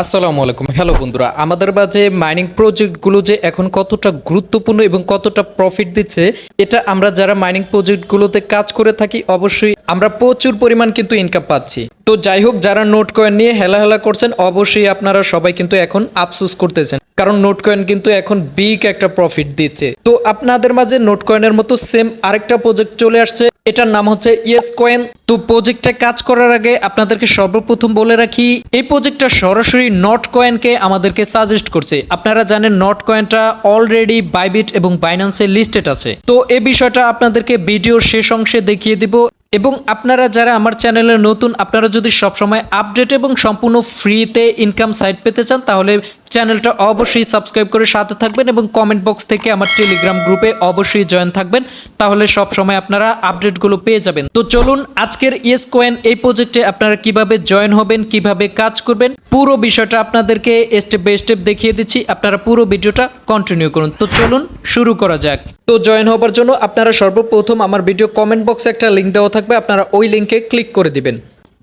আসসালামু আলাইকুম। হ্যালো বন্ধুরা, আমাদের মাঝে মাইনিং প্রজেক্টগুলো যে এখন কতটা গুরুত্বপূর্ণ এবং কতটা প্রফিট দিচ্ছে, এটা আমরা যারা মাইনিং প্রজেক্টগুলোতে কাজ করে থাকি, অবশ্যই আমরা প্রচুর পরিমাণ কিন্তু ইনকাম পাচ্ছি। তো যাই হোক, যারা নোট কয়েন নিয়ে হেলা হেলা করছেন, অবশ্যই আপনারা সবাই কিন্তু এখন আফসোস করতেছেন। কারণ নোট কয়েন কিন্তু এখন বিগ একটা প্রফিট দিচ্ছে। তো আপনাদের মাঝে নোট কয়েনের মতো সেম আরেকটা প্রজেক্ট চলে আসছে এটার নাম হচ্ছে ইয়েস কয়েন তো প্রজেক্টটা কাজ করার আগে আপনাদেরকে সর্বপ্রথম বলে রাখি, এই প্রজেক্টটা সরাসরি নট কয়েনকে আমাদেরকে সাজেস্ট করছে। আপনারা জানেন নট কয়েনটা অলরেডি বাইবিট এবং বাইন্যান্সে লিস্টেড আছে। তো এই বিষয়টা আপনাদেরকে ভিডিওর শেষ অংশে দেখিয়ে দিব। এবং আপনারা যারা আমার চ্যানেলে নতুন, আপনারা যদি সবসময় আপডেট এবং সম্পূর্ণ ফ্রিতে ইনকাম সাইট পেতে চান, তাহলে চ্যানেলটা অবশ্যই সাবস্ক্রাইব করে সাথে থাকবেন এবং কমেন্ট বক্স থেকে আমার টেলিগ্রাম গ্রুপে অবশ্যই জয়েন থাকবেন। তাহলে সব সময় আপনারা আপডেটগুলো পেয়ে যাবেন। তো চলুন, আজকের ইয়েস কয়েন এই প্রজেক্টে আপনারা কীভাবে জয়েন হবেন, কীভাবে কাজ করবেন, পুরো বিষয়টা আপনাদেরকে স্টেপ বাই স্টেপ দেখিয়ে দিচ্ছি। আপনারা পুরো ভিডিওটা কন্টিনিউ করুন। তো চলুন, শুরু করা যাক। তো জয়েন হবার জন্য আপনারা সর্বপ্রথম আমার ভিডিও কমেন্ট বক্সে একটা লিঙ্ক দেওয়া থাকবে। আপনারা ওই লিঙ্কে ক্লিক করে দিবেন।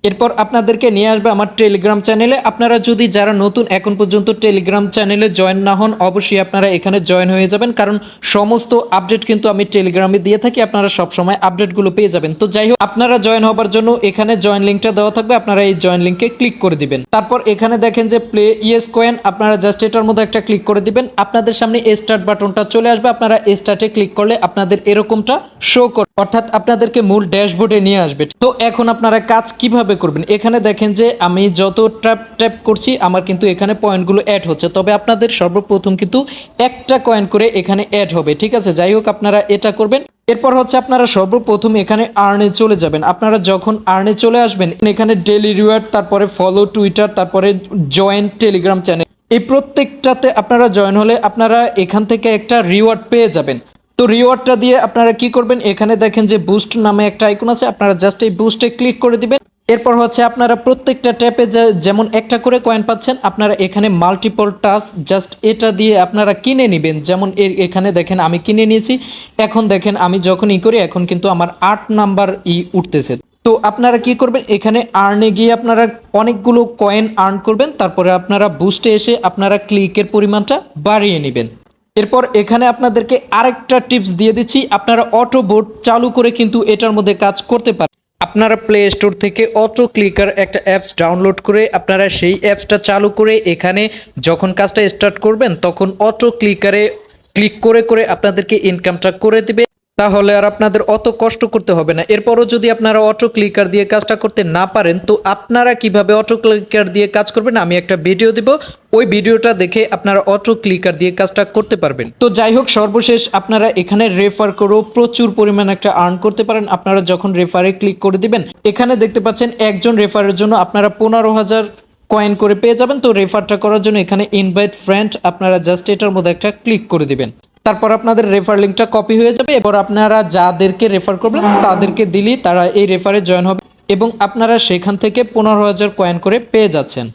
এরপর আপনাদেরকে নিয়ে আসবে আমার টেলিগ্রাম চ্যানেলে আপনারা যদি যারা নতুন, এখন পর্যন্ত টেলিগ্রাম চ্যানেলে জয়েন না হন, অবশ্যই আপনারা এখানে জয়েন হয়ে যাবেন। কারণ সমস্ত আপডেট কিন্তু আমি টেলিগ্রামে দিয়ে থাকি, আপনারা সব সময় আপডেটগুলো পেয়ে যাবেন। তো যাই হোক, আপনারা জয়েন হবার জন্য এখানে জয়েন লিঙ্কটা দেওয়া থাকবে, আপনারা এই জয়েন লিঙ্কে ক্লিক করে দিবেন। তারপর এখানে দেখেন যে প্লে ইয়েস কয়েন আপনারা জাস্ট এটার মধ্যে একটা ক্লিক করে দিবেন। আপনাদের সামনে স্টার্ট বাটনটা চলে আসবে, আপনারা স্টার্টে ক্লিক করলে আপনাদের এরকমটা শো করে অর্থাৎ আপনাদেরকে মূল ড্যাশবোর্ডে নিয়ে আসবে। তো এখন আপনারা কাজ কীভাবে করবেন। এখানে দেখেন যে আমি যত ট্যাপ ট্যাপ করছি, আমার কিন্তু এখানে পয়েন্টগুলো অ্যাড হচ্ছে। তবে আপনাদের সর্বপ্রথম কিন্তু একটা কয়েন করে এখানে অ্যাড হবে। ঠিক আছে? যাই হোক, আপনারা এটা করবেন। এরপর হচ্ছে আপনারা সর্বপ্রথম এখানে আর্নে চলে যাবেন। আপনারা যখন আর্নে চলে আসবেন, এখানে ডেলি রিওয়ার্ড তারপরে ফলো টুইটার তারপরে জয়েন্ট টেলিগ্রাম চ্যানেল এই প্রত্যেকটাতে আপনারা জয়েন হলে আপনারা এখান থেকে একটা রিওয়ার্ড পেয়ে যাবেন। তো রিওয়ার্ডটা দিয়ে আপনারা কি করবেন? এখানে দেখেন যে বুস্ট নামে একটা আইকন আছে। আপনারা জাস্ট এই বুস্টে ক্লিক করে দিবেন। এরপর হচ্ছে আপনারা প্রত্যেকটা ট্যাপে যেমন একটা করে কয়েন পাচ্ছেন, আপনারা এখানে মাল্টিপল টাচ জাস্ট এটা দিয়ে আপনারা কিনে নেবেন। যেমন এখানে দেখেন আমি কিনে নিয়েছি, এখন দেখেন আমি যখন ই করি, এখন কিন্তু আমার আট নাম্বার ই উঠতেছে। তো আপনারা কি করবেন, এখানে আর্নে গিয়ে আপনারা অনেকগুলো কয়েন আর্ন করবেন, তারপরে আপনারা বুস্টে এসে আপনারা ক্লিকের পরিমাণটা বাড়িয়ে নেবেন। এরপর এখানে আপনাদেরকে আরেকটা টিপস দিয়ে দিচ্ছি, আপনারা অটো বোর্ড চালু করে কিন্তু এটার মধ্যে কাজ করতে পারেন আপনারা প্লে স্টোর থেকে অটো ক্লিকার একটা অ্যাপস ডাউনলোড করে আপনারা সেই অ্যাপসটা চালু করে এখানে যখন কাজটা স্টার্ট করবেন, তখন অটো ক্লিকারে ক্লিক করে করে আপনাদেরকে ইনকামটা করে দিবে। তাহলে আর আপনাদের অত কষ্ট করতে হবে না। এরপরও যদি আপনারা অটো ক্লিকার দিয়ে কাজটা করতে না পারেন, তো আপনারা কীভাবে অটো ক্লিকার দিয়ে কাজ করবেন আমি একটা ভিডিও দিব। ওই ভিডিওটা দেখে আপনারা অটো ক্লিকার দিয়ে কাজটা করতে পারবেন। তো যাই হোক, সর্বশেষ আপনারা এখানে রেফার করেও প্রচুর পরিমাণ একটা আর্ন করতে পারেন। আপনারা যখন রেফারে ক্লিক করে দিবেন, এখানে দেখতে পাচ্ছেন একজন রেফারের জন্য আপনারা পনেরো হাজার কয়েন করে পেয়ে যাবেন। তো রেফারটা করার জন্য এখানে ইনভাইট ফ্রেন্ড আপনারা জাস্ট এটার মধ্যে একটা ক্লিক করে দিবেন। তারপর আপনাদের রেফার লিঙ্কটা কপি হয়ে যাবে এবার আপনারা যাদেরকে রেফার করবেন তাদেরকে দিলেই তারা এই রেফারে জয়েন হবে এবং আপনারা সেখান থেকে পনেরো হাজার কয়েন করে পেয়ে যাচ্ছেন।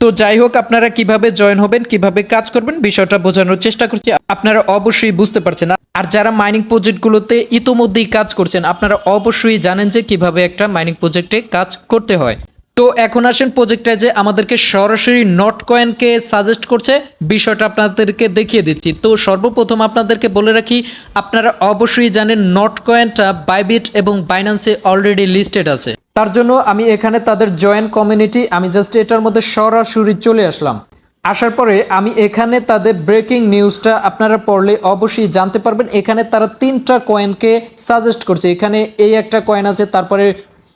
তো যাই হোক, আপনারা কীভাবে জয়েন হবেন, কীভাবে কাজ করবেন, বিষয়টা বোঝানোর চেষ্টা করছি। আপনারা অবশ্যই বুঝতে পারছেন। আর যারা মাইনিং প্রজেক্টগুলোতে ইতোমধ্যেই কাজ করছেন, আপনারা অবশ্যই জানেন যে কীভাবে একটা মাইনিং প্রজেক্টে কাজ করতে হয়। তো এখন আসেন প্রজেক্টটা যে আমাদেরকে সরাসরি নট কয়েনকে সাজেস্ট করছে, বিষয়টা আপনাদেরকে দেখিয়ে দিচ্ছি। তো সর্বপ্রথম আপনাদেরকে বলে রাখি, আপনারা অবশ্যই জানেন নট কয়েনটা বাইবিট এবং বাইন্যান্সে অলরেডি লিস্টেড আছে। তার জন্য আমি এখানে তাদের জয়েন কমিউনিটি আমি জাস্ট এটার মধ্যে সরাসরি চলে আসলাম। আসার পরে আমি এখানে তাদের ব্রেকিং নিউজটা আপনারা পড়লে অবশ্যই জানতে পারবেন। এখানে তারা তিনটা কয়েনকে সাজেস্ট করছে। এখানে এই একটা কয়েন আছে, তারপরে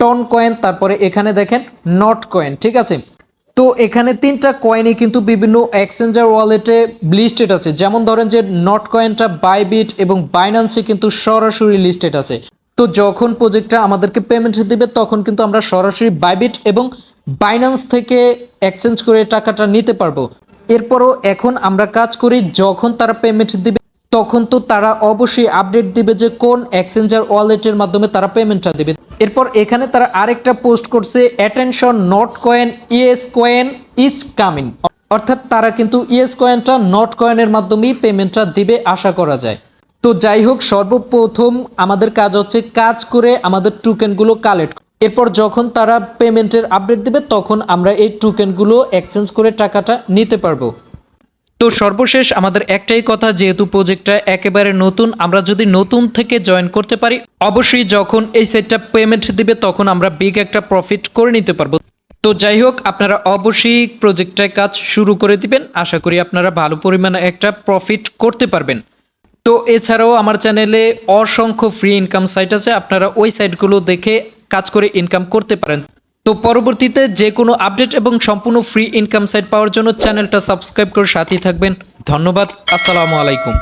টন কয়েন তারপরে এখানে দেখেন নট কয়েন ঠিক আছে? তো এখানে তিনটা কয়েনই কিন্তু বিভিন্ন এক্সচেঞ্জার ওয়ালেটে লিস্টেড আছে। যেমন ধরেন যে নট কয়েনটা বাইবিট এবং বাইন্যান্সে কিন্তু সরাসরি লিস্টেড আছে। তো যখন প্রজেক্টটা আমাদেরকে পেমেন্ট দিবে, তখন কিন্তু আমরা সরাসরি বাইবিট এবং বাইন্যান্স থেকে এক্সচেঞ্জ করে টাকাটা নিতে পারব। এরপরও এখন আমরা কাজ করি, যখন তারা পেমেন্ট দিবে তখন তো তারা অবশ্যই আপডেট দিবে যে কোন এক্সচেঞ্জার ওয়ালেটের মাধ্যমে তারা পেমেন্টটা দেবে। এরপর এখানে তারা আরেকটা পোস্ট করছে attention not coin ES coin is coming অর্থাৎ তারা কিন্তু ইএস কয়েনটা নট কয়েনের মাধ্যমেই পেমেন্টটা দিবে আশা করা যায়। তো যাই হোক, সর্বপ্রথম আমাদের কাজ হচ্ছে কাজ করে আমাদের টোকেনগুলো কালেক্ট এরপর যখন তারা পেমেন্টের আপডেট দেবে, তখন আমরা এই টোকেনগুলো এক্সচেঞ্জ করে টাকাটা নিতে পারব। তো সর্বশেষ আমাদের একটাই কথা, যেহেতু প্রজেক্টটা একেবারে নতুন, আমরা যদি নতুন থেকে জয়েন করতে পারি, অবশ্যই যখন এই সেটটা পেমেন্ট দিবে, তখন আমরা বিগ একটা প্রফিট করে নিতে পারব। তো যাই হোক, আপনারা অবশ্যই প্রজেক্টটায় কাজ শুরু করে দিবেন। আশা করি আপনারা ভালো পরিমাণে একটা প্রফিট করতে পারবেন। তো এছাড়াও আমার চ্যানেলে অসংখ্য ফ্রি ইনকাম সাইট আছে। আপনারা ওই সাইটগুলো দেখে কাজ করে ইনকাম করতে পারেন। তো পরবর্তীতে যে কোনো আপডেট এবং সম্পূর্ণ ফ্রি ইনকাম সাইট পাওয়ার জন্য চ্যানেলটা সাবস্ক্রাইব করে সাথেই থাকবেন। ধন্যবাদ, আসসালামু আলাইকুম।